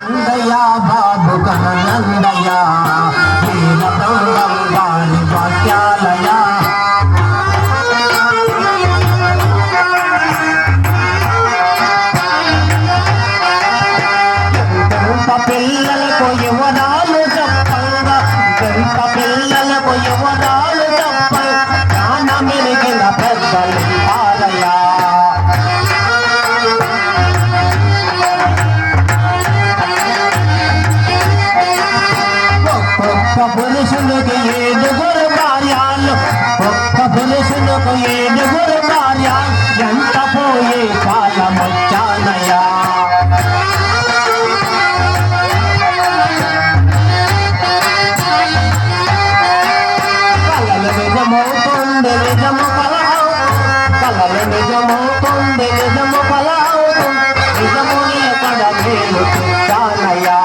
నందయా బాబు కనందయ్య వీరబ్రహ్మం నిజమవుతుంది నిజము కలహం కలలు నిజమవుతుంది నిజము కలహం నిజము ఎక్కడ నేను చూచానయ్యా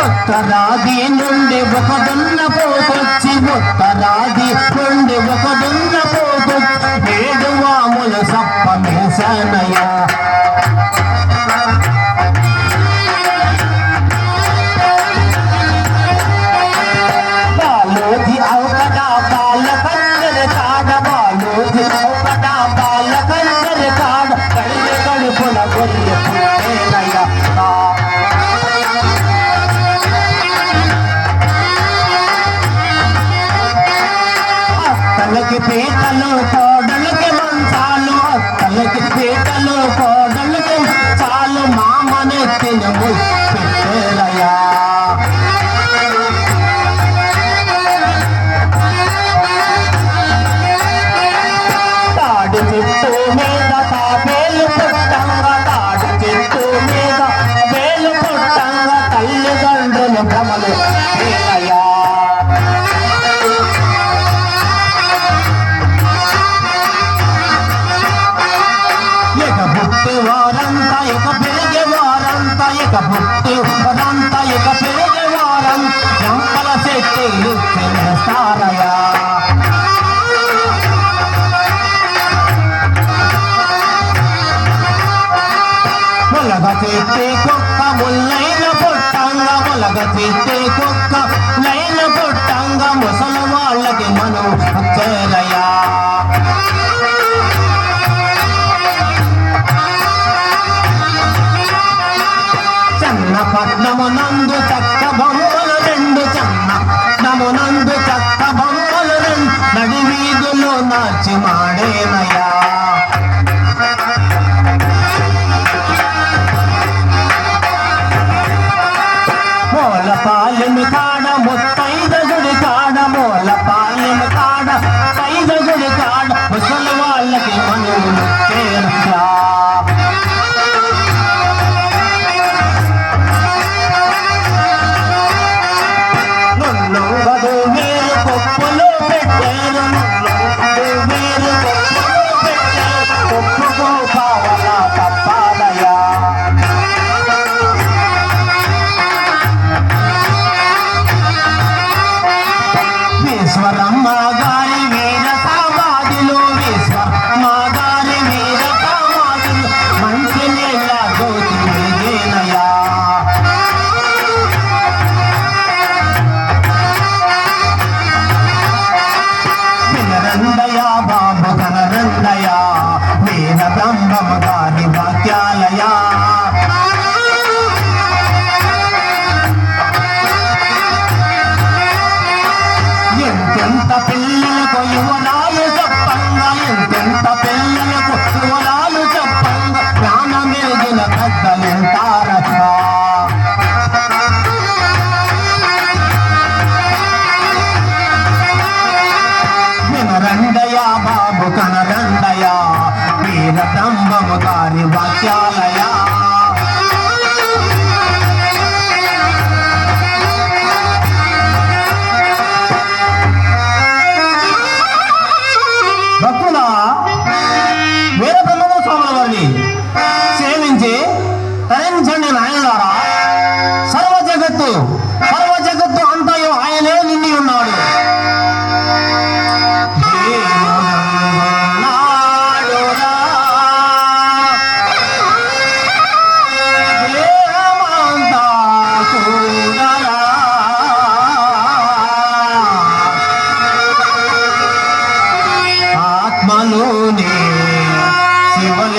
ఉత్తరాది నుండి ఒక దొన్న పోకొచ్చి ఉత్తరాది నుండి ఒక దొన్న పోకొచ్చి ఏడు వాములు సప్పమేశానయ్యా తలకి పీటలు కోడలకి మంచాలు తలకి పీటలు కోడలకి చాలు మామనెత్తిన పెట్టేరయ్యా తాడు చెట్టు మీద తాపేలు పుట్టంగా తాడు చెట్టు మీద వేలు పుట్టంగా తల్లిదండ్రులు భ్రమలు ఎంపల చెట్టు మొలగ చెట్టు కుక్క ముల్లైన పుట్టంగ మొలగ కుక్క లైన ముసలి వాళ్ళకి మనం చేరయా చక్క పట్నమునందు చక్క బొమ్మలు నడి వీధులో నాచి మాడేనయా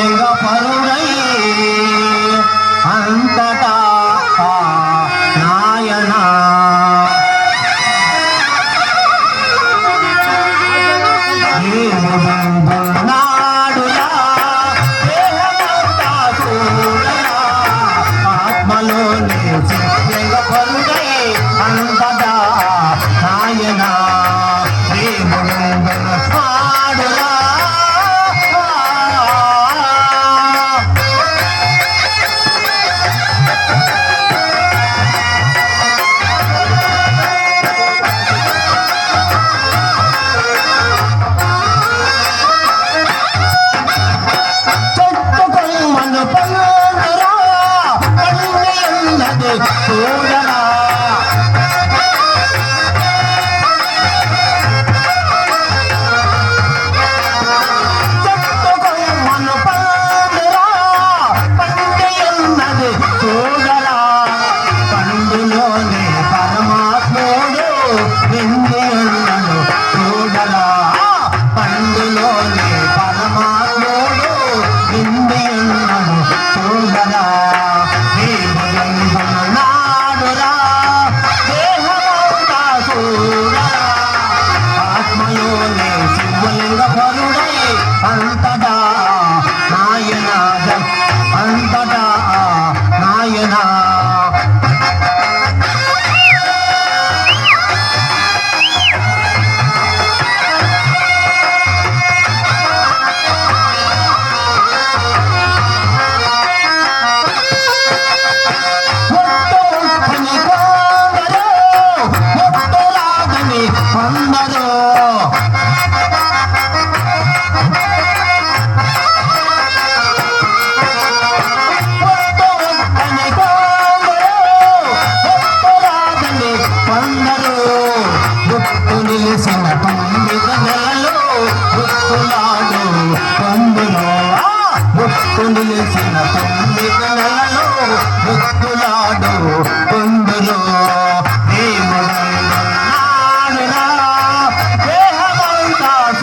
శివలింగ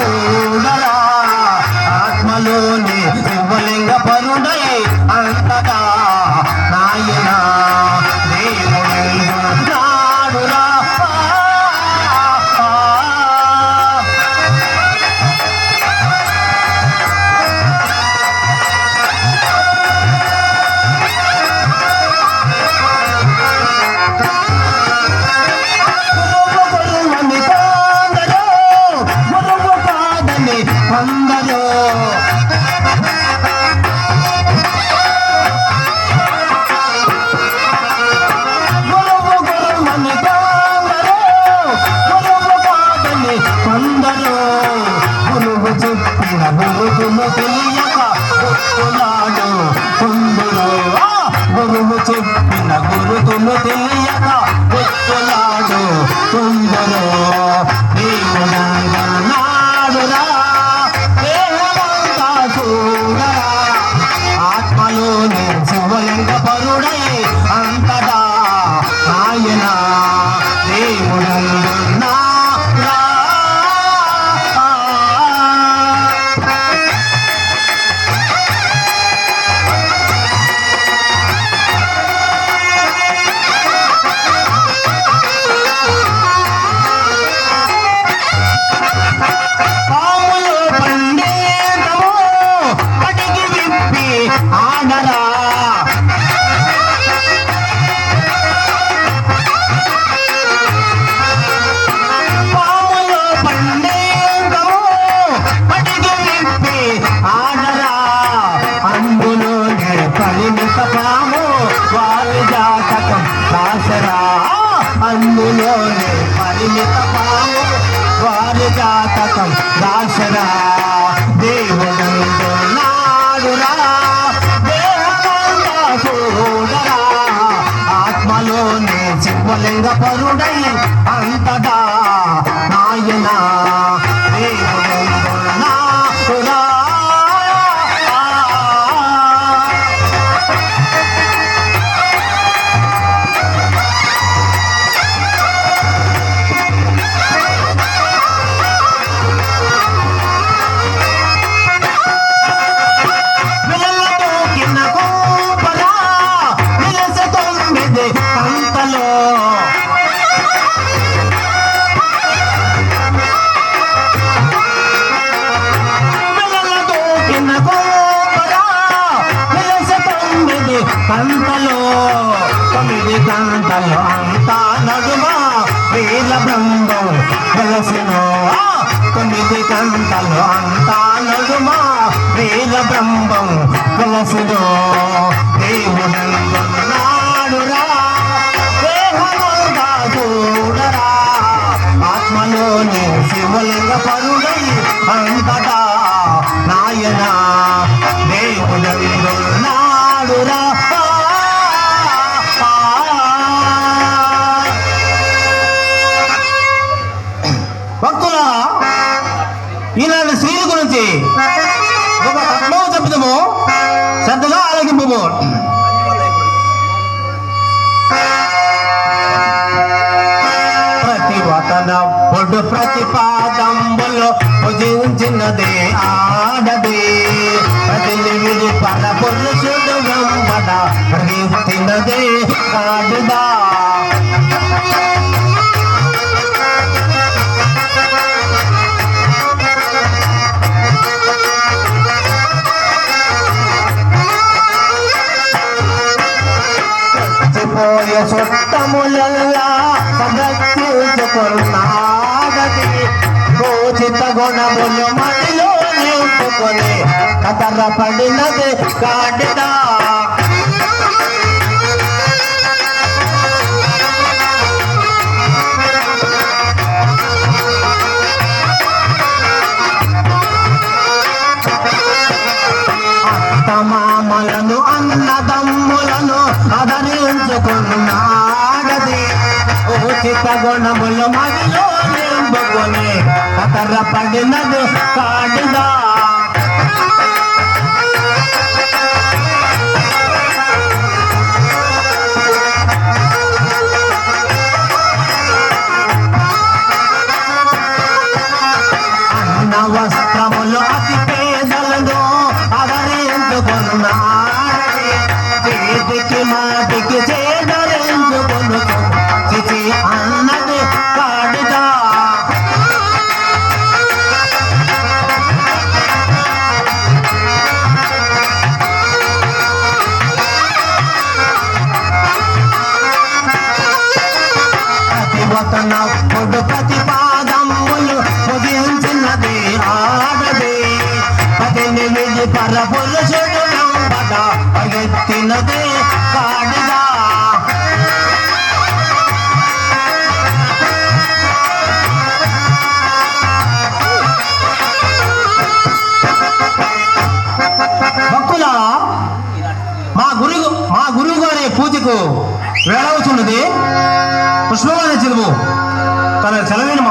చూడరా ఆత్మలోని తెలియక గుర్తులాడు శివలింగ పరుడై అంతలు కంతలు అంతా నడుమ వీర బ్రహ్మం వెలసినో దేవుడున్నాడురా దేహమంతా చూడరా? ఆత్మలోని శివలింగ పొడు ప్రతిపాదంబులో భుజించినదే ఆడదే. ప్రతి నిమిది పర పురుషుడు వెంబడ ప్రతినదే కాడుదా చచ్చిపోయే చుట్టములల్లా సదక్కించుకున్నాడది గుణములు మదిలో నింపుకొని కదర పడినది కాటిదా ఆదరించుకున్నాడది ఉచిత గుణములు మదిలో నింపుకుని పతర పడినది కాడిదా మాటికి చేదరించుకును చిచి అన్నది ప్రతిపాదములు ముగించినది ఆడది పద్దెనిమిది పర పురుషుడు నంబట పగెత్తినది. பல செலவினம்?